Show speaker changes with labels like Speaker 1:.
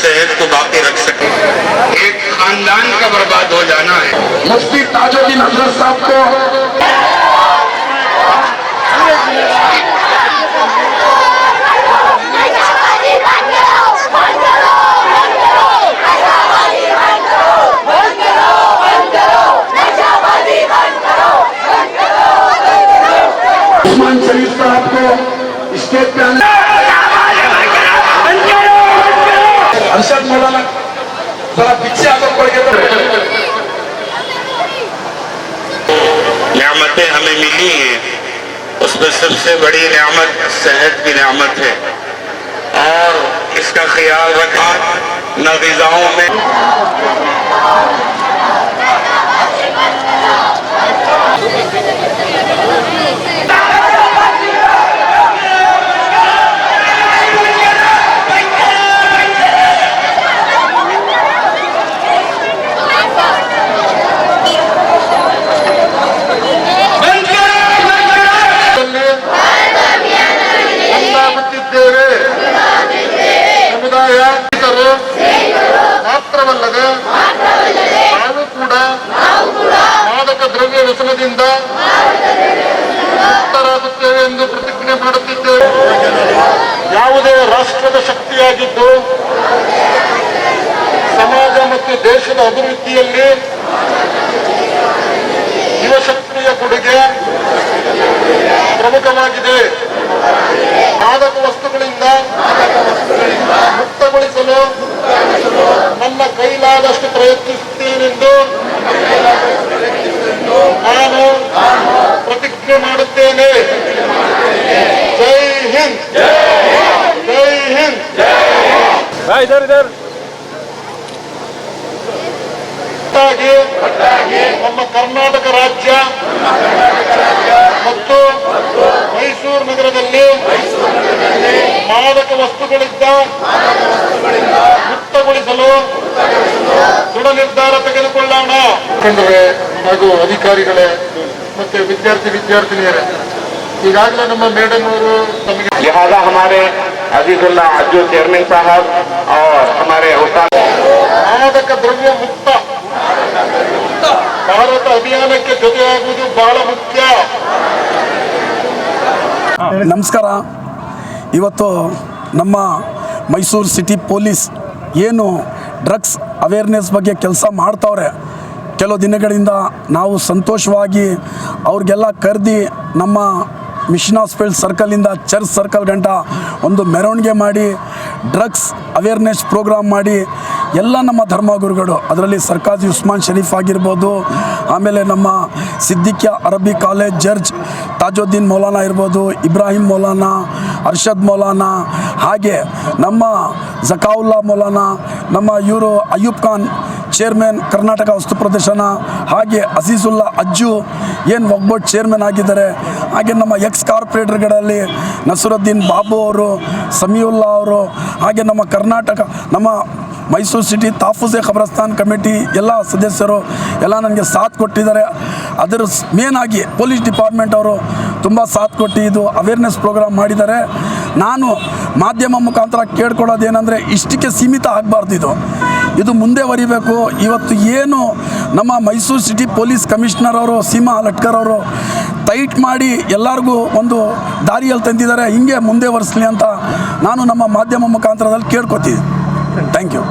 Speaker 1: सेहत को बाकी रख सके। एक खानदान का बर्बाद हो जाना है।
Speaker 2: मुफ्ती ताजुद्दीन हज़रत साहब को
Speaker 1: ارشد مولانا ذرا پیچھے آ کر
Speaker 2: پڑھ کے نعمتیں ہمیں ملی ہیں। اس میں سب سے بڑی نعمت صحت کی نعمت ہے۔ اور اس کا خیال رکھا نہ غذاؤں میں۔ Thank you. ನನ್ನ ಕೈಲಾದಷ್ಟು ಪ್ರಯತ್ನಿಸುತ್ತೇನೆಂದು ನಾನು ಪ್ರತಿಜ್ಞೆ ಮಾಡುತ್ತೇನೆ. ಜೈ ಹಿಂದ್. ಜೈ ಹಿಂದ್. ನಮ್ಮ ಕರ್ನಾಟಕ ರಾಜ್ಯ ಮತ್ತು ಮೈಸೂರು ನಗರದಲ್ಲಿ ಮಾದಕ ವಸ್ತುಗಳಿಂದ ಮುಕ್ತಗೊಳಿಸಲು ದೃಢ ನಿರ್ಧಾರ ತೆಗೆದುಕೊಳ್ಳೋಣ ಮುಖಂಡರೇ ಹಾಗೂ ಅಧಿಕಾರಿಗಳೇ ಮತ್ತೆ ವಿದ್ಯಾರ್ಥಿ ವಿದ್ಯಾರ್ಥಿನಿಯರೇ ಈಗಾಗಲೇ ನಮ್ಮ ಮೇಡಮ್ ಅವರು ತಮಗೆ
Speaker 1: लिहाजा हमारे अजीजुल्ला अज्जू चेयरमैन साहब और हमारे उस्ताद
Speaker 2: ಮಾದಕ ದ್ರವ್ಯ ಮುಕ್ತ ಭಾರತ ಅಭಿಯಾನಕ್ಕೆ ಜೊತೆಯಾಗುವುದು ಬಹಳ ಮುಖ್ಯ
Speaker 3: ನಮಸ್ಕಾರ ಇವತ್ತು ನಮ್ಮ ಮೈಸೂರು ಸಿಟಿ ಪೊಲೀಸ್ ಏನು ಡ್ರಗ್ಸ್ ಅವೇರ್ನೆಸ್ ಬಗ್ಗೆ ಕೆಲಸ ಮಾಡ್ತವ್ರೆ. ಕೆಲವು ದಿನಗಳಿಂದ ನಾವು ಸಂತೋಷವಾಗಿ ಅವ್ರಿಗೆಲ್ಲ ಕರೆದಿ ನಮ್ಮ ಮಿಷನ್ ಹಾಸ್ಪಿಟಲ್ ಸರ್ಕಲಿಂದ ಚರ್ಚ್ ಸರ್ಕಲ್ ಗಂಟ ಒಂದು ಮೆರವಣಿಗೆ ಮಾಡಿ ಡ್ರಗ್ಸ್ ಅವೇರ್ನೆಸ್ ಪ್ರೋಗ್ರಾಮ್ ಮಾಡಿ ಎಲ್ಲ ನಮ್ಮ ಧರ್ಮಗುರುಗಳು, ಅದರಲ್ಲಿ ಸರ್ಕಾಜಿ ಉಸ್ಮಾನ್ ಶರೀಫ್ ಆಗಿರ್ಬೋದು, ಆಮೇಲೆ ನಮ್ಮ ಸಿದ್ದಿಕ್ಯ ಅರಬ್ಬಿ ಕಾಲೇಜ್ ಜರ್ಜ್ ತಾಜುದ್ದೀನ್ ಮೌಲಾನಾ ಇರ್ಬೋದು, ಇಬ್ರಾಹಿಂ ಮೌಲಾನಾ, ಅರ್ಷದ್ ಮೌಲಾನಾ, ಹಾಗೆ ನಮ್ಮ ಜಕಾವುಲ್ಲಾ ಮೌಲಾನಾ, ನಮ್ಮ ಇವರು ಅಯ್ಯೂಬ್ ಖಾನ್, ಚೇರ್ಮನ್ ಕರ್ನಾಟಕ ವಸ್ತು ಪ್ರದರ್ಶನ, ಹಾಗೆ ಅಸೀಸುಲ್ಲಾ ಅಜ್ಜು ಏನು ಒಗ್ಬೋಟ್ ಚೇರ್ಮನ್ ಆಗಿದ್ದಾರೆ, ಹಾಗೆ ನಮ್ಮ ಎಕ್ಸ್ ಕಾರ್ಪೊರೇಟರ್ಗಳಲ್ಲಿ ನಸರುದ್ದೀನ್ ಬಾಬು ಅವರು, ಸಮೀವುಲ್ಲಾ ಅವರು, ಹಾಗೆ ನಮ್ಮ ಕರ್ನಾಟಕ, ನಮ್ಮ ಮೈಸೂರು ಸಿಟಿ ತಾಫೂಸೆ ಖಬರಸ್ತಾನ್ ಕಮಿಟಿ ಎಲ್ಲ ಸದಸ್ಯರು ಎಲ್ಲ ನನಗೆ ಸಾಥ್ ಕೊಟ್ಟಿದ್ದಾರೆ. ಅದರ ಮೇನ್ ಆಗಿ ಪೊಲೀಸ್ ಡಿಪಾರ್ಟ್ಮೆಂಟ್ ಅವರು ತುಂಬ ಸಾಥ್ ಕೊಟ್ಟು ಇದು ಅವೇರ್ನೆಸ್ ಪ್ರೋಗ್ರಾಮ್ ಮಾಡಿದ್ದಾರೆ. ನಾನು ಮಾಧ್ಯಮ ಮುಖಾಂತರ ಕೇಳ್ಕೊಳ್ಳೋದೇನೆಂದರೆ ಇಷ್ಟಕ್ಕೆ ಸೀಮಿತ ಆಗಬಾರ್ದು ಇದು. ಇದು ಮುಂದೆ ವರಿಬೇಕು ಇವತ್ತು ಏನು ನಮ್ಮ ಮೈಸೂರು ಸಿಟಿ ಪೊಲೀಸ್ ಕಮಿಷನರ್ ಅವರು, ಸೀಮಾ ಲಟ್ಕರ್ ಅವರು ಟೈಟ್ ಮಾಡಿ ಎಲ್ಲರಿಗೂ ಒಂದು ದಾರಿಯಲ್ಲಿ ತಂದಿದ್ದಾರೆ. ಹಿಂಗೆ ಮುಂದೆ ಒರೆಸಲಿ ಅಂತ ನಾನು ನಮ್ಮ ಮಾಧ್ಯಮ ಮುಖಾಂತರದಲ್ಲಿ ಕೇಳ್ಕೊತೀನಿ ಥ್ಯಾಂಕ್ ಯು